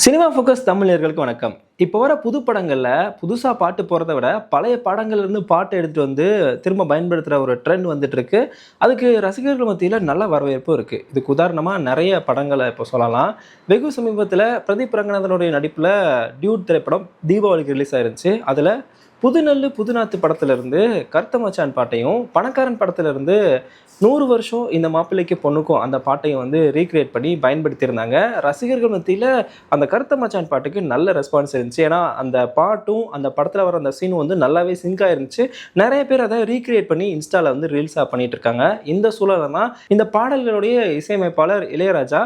Cinema focus தமிழர்களுக்கு வணக்கம். இப்போ வர புது படங்களில் புதுசாக பாட்டு போகிறத விட பழைய படங்கள்லேருந்து பாட்டு எடுத்துகிட்டு வந்து திரும்ப பயன்படுத்துகிற ஒரு ட்ரெண்ட் வந்துட்டுருக்கு. அதுக்கு ரசிகர்கள் மத்தியில் நல்ல வரவேற்பும் இருக்குது இதுக்கு உதாரணமாக நிறைய படங்களை இப்போ சொல்லலாம். வெகு சமீபத்தில் பிரதீப் ரங்கநாதனுடைய நடிப்பில் டியூட் திரைப்படம் தீபாவளிக்கு ரிலீஸ் ஆயிருந்துச்சு. அதில் புதுநெல்லு புதுநாத்து படத்திலிருந்து கருத்த மச்சான் பாட்டையும் பணக்காரன் படத்திலிருந்து நூறு வருஷம் இந்த மாப்பிள்ளைக்கு பொண்ணுக்கும் அந்த பாட்டையும் வந்து ரீக்ரியேட் பண்ணி பயன்படுத்தியிருந்தாங்க. ரசிகர்கள் மத்தியில் அந்த கருத்த மச்சான் பாட்டுக்கு நல்ல ரெஸ்பான்ஸ் இருந்துச்சு. ஏன்னா அந்த பாட்டும் அந்த படத்தில் வர அந்த சீனும் வந்து நல்லாவே சிங்காக இருந்துச்சு நிறைய பேர் அதை ரீக்ரியேட் பண்ணி இன்ஸ்டாவில் வந்து ரீல்ஸாக பண்ணிட்டு இருக்காங்க. இந்த சூழலில் தான் இந்த பாடல்களுடைய இசையமைப்பாளர் இளையராஜா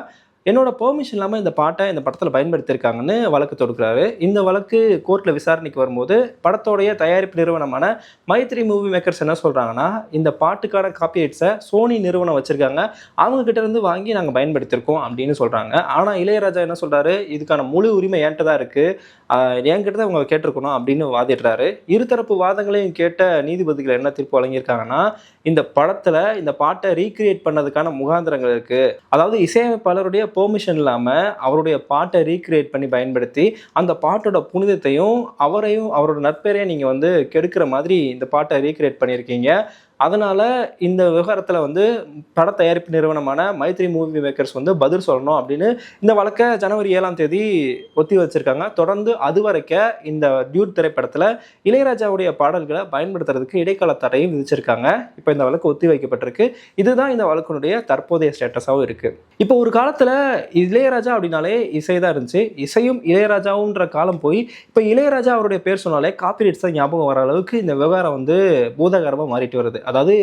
என்னோட பெர்மிஷன் இல்லாமல் இந்த பாட்டை இந்த படத்தில் பயன்படுத்தியிருக்காங்கன்னு வழக்கு தொடுக்கிறாரு. இந்த வழக்கு கோர்ட்டில் விசாரணைக்கு வரும்போது படத்தோடைய தயாரிப்பு நிறுவனமான மைத்ரி மூவி மேக்கர்ஸ் என்ன சொல்கிறாங்கன்னா இந்த பாட்டுக்கான காப்பிரைட்ஸை சோனி நிறுவனம் வச்சுருக்காங்க. அவங்கக்கிட்ட இருந்து வாங்கி நாங்கள் பயன்படுத்தியிருக்கோம் அப்படின்னு சொல்கிறாங்க ஆனால் இளையராஜா என்ன சொல்கிறாரு இதுக்கான முழு உரிமை என்கிட்ட தான் இருக்குது என்கிட்ட தான் அவங்க கேட்டிருக்கணும் அப்படின்னு வாதிடுறாரு. இருதரப்பு வாதங்களையும் கேட்ட நீதிபதிகள் என்ன தீர்ப்பு வழங்கியிருக்காங்கன்னா இந்த படத்தில் இந்த பாட்டை ரீக்ரியேட் பண்ணதுக்கான முகாந்திரங்கள் இருக்குது அதாவது இசையமைப்பாளருடைய பெர்மிஷன் இல்லாமல் அவருடைய பாட்டை ரீக்ரியேட் பண்ணி பயன்படுத்தி அந்த பாட்டோட புனிதத்தையும் அவரையும் அவரோட நட்பெயரையும் நீங்கள் வந்து கெடுக்கிற மாதிரி இந்த பாட்டை ரீக்ரியேட் பண்ணியிருக்கீங்க. அதனால இந்த விவகாரத்தில் வந்து பட தயாரிப்பு நிறுவனமான மைத்ரி மூவி மேக்கர்ஸ் வந்து பதில் சொல்லணும் அப்படின்னு இந்த வழக்கை ஜனவரி ஏழாம் தேதி ஒத்தி வச்சிருக்காங்க. தொடர்ந்து அது வரைக்கும் இந்த டியூட் திரைப்படத்தில் இளையராஜாவுடைய பாடல்களை பயன்படுத்துறதுக்கு இடைக்கால தடையும் விதிச்சிருக்காங்க. இப்போ இந்த வழக்கு ஒத்தி வைக்கப்பட்டிருக்கு. இதுதான் இந்த வழக்கினுடைய தற்போதைய ஸ்டேட்டஸாகவும் இருக்கு. இப்போ ஒரு காலத்தில் இளையராஜா அப்படின்னாலே இசை தான் இருந்துச்சு. இசையும் இளையராஜாவுன்ற காலம் போய் இப்போ இளையராஜா அவருடைய பேர் சொன்னாலே காப்பிரைட்ஸ் தான் ஞாபகம் வர அளவுக்கு இந்த விவகாரம் வந்து பூதகரமாக மாறிட்டு வருது. அதாவது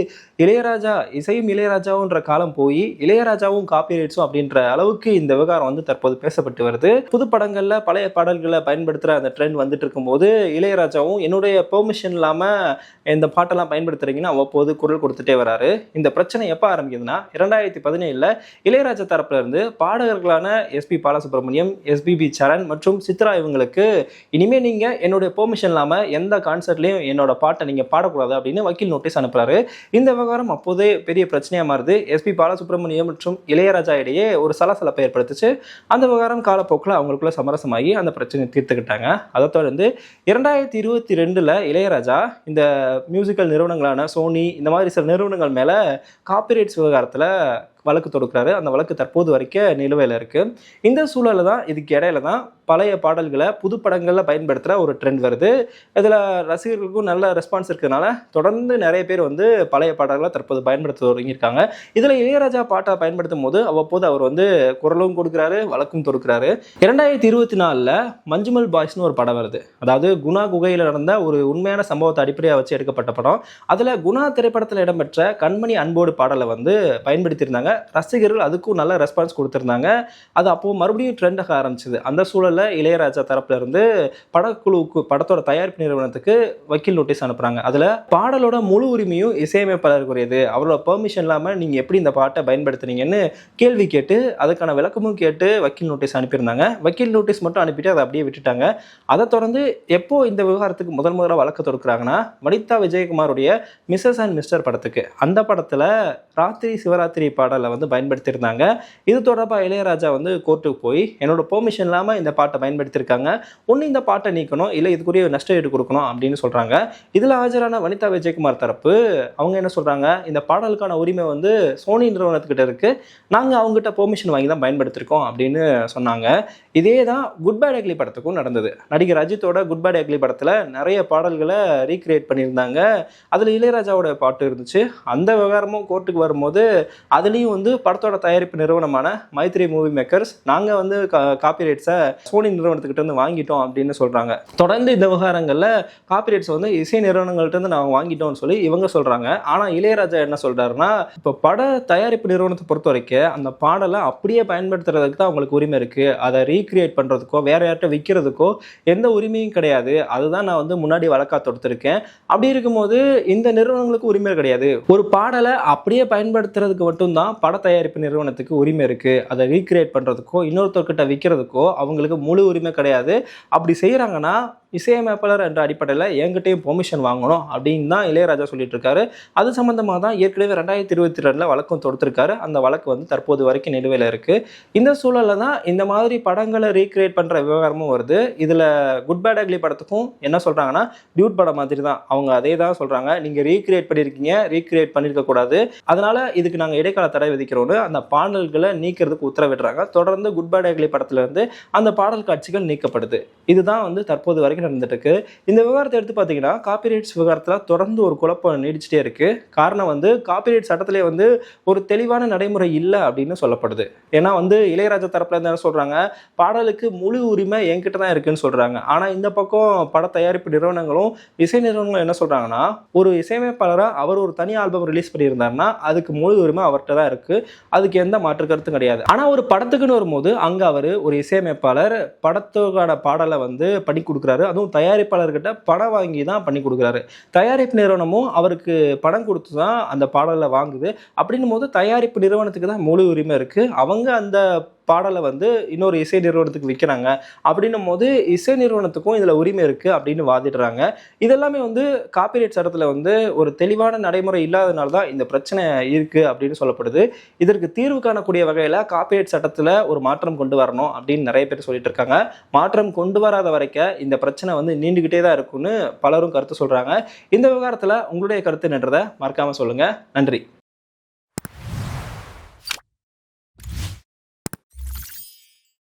இளையராஜா இசையும் இளையராஜாவுன்ற காலம் போய் இளையராஜாவும் காப்பிரைட்ஸும் அப்படின்ற அளவுக்கு இந்த விவகாரம் வந்து தற்போது பேசப்பட்டு வருது. புது படங்களில் பழைய பாடல்களை பயன்படுத்துகிற அந்த ட்ரெண்ட் வந்துட்டு இருக்கும்போது இளையராஜாவும் என்னுடைய பெர்மிஷன் இல்லாமல் இந்த பாட்டெல்லாம் பயன்படுத்துறீங்கன்னு அவ்வப்போது குரல் கொடுத்துட்டே வராரு. இந்த பிரச்சனை எப்போ ஆரம்பிக்குதுன்னா இரண்டாயிரத்தி பதினேழில் இளையராஜா தரப்புலேருந்து பாடகர்களான எஸ்பி பாலசுப்ரமணியம் எஸ்பிபி சரண் மற்றும் சித்ரா இவங்களுக்கு இனிமே நீங்கள் என்னுடைய பெர்மிஷன் இல்லாமல் எந்த கான்சர்ட்லேயும் என்னோட பாட்டை நீங்கள் பாடக்கூடாது அப்படின்னு வக்கீல் நோட்டீஸ் அனுப்புறாரு இந்த விவகாரம் அப்போதே பெரிய பிரச்சனையா மாறுது. எஸ்பி பாலசுப்ரமணியம் மற்றும் இளையராஜா இடையே ஒரு சலசலப்பை ஏற்படுத்துச்சு. அந்த விவகாரம் காலப்போக்கில் அவங்களுக்குள்ள சமரசமாகி அந்த பிரச்சனையை தீர்த்துக்கிட்டாங்க. அதை தொடர்ந்து இரண்டாயிரத்தி இருபத்தி ரெண்டுல இளையராஜா இந்த மியூசிக்கல் நிறுவனங்களான சோனி இந்த மாதிரி சில நிறுவனங்கள் மேல காப்பிரைட்ஸ் விவகாரத்துல வழக்கு தொடுக்கிறாரு. அந்த வழக்கு தற்போது வரைக்கும் நிலுவையில் இருக்குது இந்த சூழலில் தான் இதுக்கு இடையில தான் பழைய பாடல்களை புது படங்களில் பயன்படுத்துகிற ஒரு ட்ரெண்ட் வருது. இதில் ரசிகர்களுக்கும் நல்ல ரெஸ்பான்ஸ் இருக்கிறதுனால தொடர்ந்து நிறைய பேர் வந்து பழைய பாடல்களை தற்போது பயன்படுத்த தொடங்கியிருக்காங்க. இதில் இளையராஜா பாட்டை பயன்படுத்தும் போது அவ்வப்போது அவர் வந்து குரலும் கொடுக்குறாரு வழக்கும் தொடுக்கிறாரு. இரண்டாயிரத்தி இருபத்தி நாலில் மஞ்சுமல் பாய்ஸ்னு ஒரு படம் வருது. அதாவது குணா குகையில் நடந்த ஒரு உண்மையான சம்பவத்தை அடிப்படையாக வச்சு எடுக்கப்பட்ட படம். அதில் குணா திரைப்படத்தில் இடம்பெற்ற கண்மணி அன்போடு பாடலை வந்து பயன்படுத்தியிருந்தாங்க. ரசிகர்கள் அதுக்கும் நல்ல ரெஸ்பான்ஸ் கொடுத்துருந்தாங்க. அது அப்போது மறுபடியும் ட்ரெண்டாக ஆரம்பிச்சது. அந்த சூழலில் இளையராஜா தரப்புல இருந்து படக்குழுவுக்கு படத்தோட தயாரிப்பு நிறுவனத்துக்கு வக்கீல் நோட்டீஸ் அனுப்புறாங்க. அதில் பாடலோட முழு உரிமையும் இசையமைப்பாளருக்குரியது. அவரோட பெர்மிஷன் இல்லாமல் நீங்கள் எப்படி இந்த பாட்டை பயன்படுத்துனீங்கன்னு கேள்வி கேட்டு அதுக்கான விளக்கமும் கேட்டு வக்கீல் நோட்டீஸ் அனுப்பியிருந்தாங்க. வக்கீல் நோட்டீஸ் மட்டும் அனுப்பிட்டு அதை அப்படியே விட்டுட்டாங்க. அதை தொடர்ந்து எப்போ இந்த விவகாரத்துக்கு முதல் முதல்ல வழக்கு தொடுக்கிறாங்கன்னா வனிதா விஜயகுமாருடைய மிஸ்ஸஸ் அண்ட் மிஸ்டர் படத்துக்கு. அந்த படத்தில் ராத்திரி சிவராத்திரி பாடல் வந்து பயன்படுத்தியிருந்தாங்க. இது தொடர்பாக இளையராஜா வந்து கோர்ட்டுக்கு போய் என்னோட பெர்மிஷன் இல்லாமல் இந்த பாட்டை பயன்படுத்தியிருக்காங்க. ஒன்று இந்த பாட்டை நீக்கணும் இல்லை இதுக்குரிய நஷ்ட ஈடு கொடுக்கணும் அப்படின்னு சொல்கிறாங்க இதில் ஆஜரான வனிதா விஜயகுமார் தரப்பு அவங்க என்ன சொல்கிறாங்க இந்த பாடலுக்கான உரிமை வந்து சோனி நிறுவனத்துக்கிட்ட இருக்குது நாங்கள் அவங்ககிட்ட பெர்மிஷன் வாங்கி தான் பயன்படுத்தியிருக்கோம் அப்படின்னு சொன்னாங்க. இதே தான் குட் பேட் அக்லி படத்துக்கும் நடந்தது. நடிகர் அஜித்தோட குட் பேட் அக்லி படத்தில் நிறைய பாடல்களை ரீக்ரியேட் பண்ணியிருந்தாங்க. அதில் இளையராஜாவோட பாட்டு இருந்துச்சு. அந்த விவகாரமும் கோர்ட்டுக்கு வரும்போது அதுலேயும் வந்து படத்தோட தயாரிப்பு நிறுவனமான மைத்ரி மூவி மேக்கர்ஸ் நாங்கள் வந்து காப்பிரைட்ஸை சோனி நிறுவனத்துக்கிட்ட இருந்து வாங்கிட்டோம் அப்படின்னு சொல்கிறாங்க தொடர்ந்து இந்த விவகாரங்களில் காப்பிரைட்ஸ் வந்து இசை நிறுவனங்கள்ட்ட இருந்து நாங்கள் வாங்கிட்டோம்னு சொல்லி இவங்க சொல்கிறாங்க ஆனால் இளையராஜா என்ன சொல்கிறாருன்னா இப்போ பட தயாரிப்பு நிறுவனத்தை பொறுத்த வரைக்கும் அந்த பாடலை அப்படியே பயன்படுத்துறதுக்கு தான் அவங்களுக்கு உரிமை இருக்குது அதை ரீக்ரியேட் பண்ணுறதுக்கோ வேறு யார்கிட்ட விற்கிறதுக்கோ எந்த உரிமையும் கிடையாது. அதுதான் நான் வந்து முன்னாடி வழக்கா தொடுத்திருக்கேன். அப்படி இருக்கும்போது இந்த நிறுவனங்களுக்கு உரிமை கிடையாது. ஒரு பாடலை அப்படியே பயன்படுத்துறதுக்கு மட்டும்தான் பட தயாரிப்பு நிறுவனத்துக்கு உரிமை இருக்குது அதை ரீக்ரியேட் பண்ணுறதுக்கோ இன்னொருத்தர்கிட்ட விற்கிறதுக்கோ அவங்களுக்கு முழு உரிமை கிடையாது. அப்படி செய்கிறாங்கன்னா இசையமைப்பாளர் என்ற அடிப்படையில் என்கிட்டையும் பெர்மிஷன் வாங்கணும் அப்படின்னு தான் இளையராஜா சொல்லிட்டு இருக்காரு அது சம்பந்தமாக தான் ஏற்கனவே ரெண்டாயிரத்தி இருபத்தி ரெண்டில் வழக்கம் தொடுத்திருக்காரு. அந்த வழக்கு வந்து தற்போது வரைக்கும் நிலுவையில் இருக்குது இந்த சூழல்ல தான் இந்த மாதிரி படங்களை ரீக்ரியேட் பண்ணுற விவகாரமும் வருது. இதில் குட் பேட் அக்லி படத்துக்கும் என்ன சொல்கிறாங்கன்னா டியூட் படம் மாதிரி தான். அவங்க அதே தான் சொல்கிறாங்க நீங்கள் ரீக்ரியேட் பண்ணியிருக்கீங்க ரீக்ரியேட் பண்ணியிருக்கக்கூடாது அதனால் இதுக்கு நாங்கள் இடைக்கால தடை விதிக்கிறோன்னு அந்த பாடல்களை நீக்கிறதுக்கு உத்தரவிடுறாங்க. தொடர்ந்து குட் பேட் அக்லி படத்துலேருந்து அந்த பாடல் காட்சிகள் நீக்கப்படுது. இதுதான் வந்து தற்போது வரைக்கும் நடந்துட்டு இந்த விவகாரத்தை எடுத்து பார்த்தீங்கன்னா காப்பிரைட்ஸ் விவகாரத்தில் தொடர்ந்து ஒரு குழப்பம் நீடிச்சிட்டே இருக்குது காரணம் வந்து காப்பிரைட் சட்டத்திலே வந்து ஒரு தெளிவான நடைமுறை இல்லை அப்படின்னு சொல்லப்படுது. ஏன்னா வந்து இளையராஜா தரப்பில் என்ன சொல்கிறாங்க பாடலுக்கு முழு உரிமை என்கிட்ட தான் இருக்குன்னு சொல்கிறாங்க ஆனால் இந்த பக்கம் பட தயாரிப்பு நிறுவனங்களும் இசை நிறுவனங்களும் என்ன சொல்கிறாங்கன்னா ஒரு இசையமைப்பாளராக அவர் ஒரு தனி ஆல்பம் ரிலீஸ் பண்ணியிருந்தாருன்னா அதுக்கு முழு உரிமை அவர்கிட்ட தான் இருக்குது அதுக்கு எந்த மாற்று கருத்தும் கிடையாது. ஆனால் ஒரு படத்துக்குன்னு வரும்போது அங்கே அவர் ஒரு இசையமைப்பாளர் படத்துக்கான பாடலை வந்து பண்ணி கொடுக்குறாரு. அதுவும் தயாரிப்பாளர்கிட்ட படம் வாங்கி தான் பண்ணி கொடுக்குறாரு. தயாரிப்பு நிறுவனமும் அவருக்கு படம் கொடுத்து தான் அந்த பாடலை வாங்குது. அப்படின்னும் போது தயாரிப்பு நிறுவனத்துக்கு தான் முழு உரிமை இருக்கு. அவங்க அந்த பாடலை வந்து இன்னொரு இசை நிறுவனத்துக்கு விற்கிறாங்க அப்படின்னும் போது இசை நிறுவனத்துக்கும் இதில் உரிமை இருக்குது அப்படின்னு வாதிடுறாங்க. இதெல்லாமே வந்து காப்பிரைட் சட்டத்தில் வந்து ஒரு தெளிவான நடைமுறை இல்லாதனால தான் இந்த பிரச்சனை இருக்குது அப்படின்னு சொல்லப்படுது. இதற்கு தீர்வு காணக்கூடிய வகையில் காப்பிரைட் சட்டத்தில் ஒரு மாற்றம் கொண்டு வரணும் அப்படின்னு நிறைய பேர் சொல்லிட்டு இருக்காங்க. மாற்றம் கொண்டு வராத வரைக்கும் இந்த பிரச்சனை வந்து நீண்டுகிட்டே தான் இருக்கும்னு பலரும் கருத்து சொல்கிறாங்க இந்த விவகாரத்தில் உங்களுடைய கருத்து நின்றதை மறக்காமல் சொல்லுங்கள் நன்றி.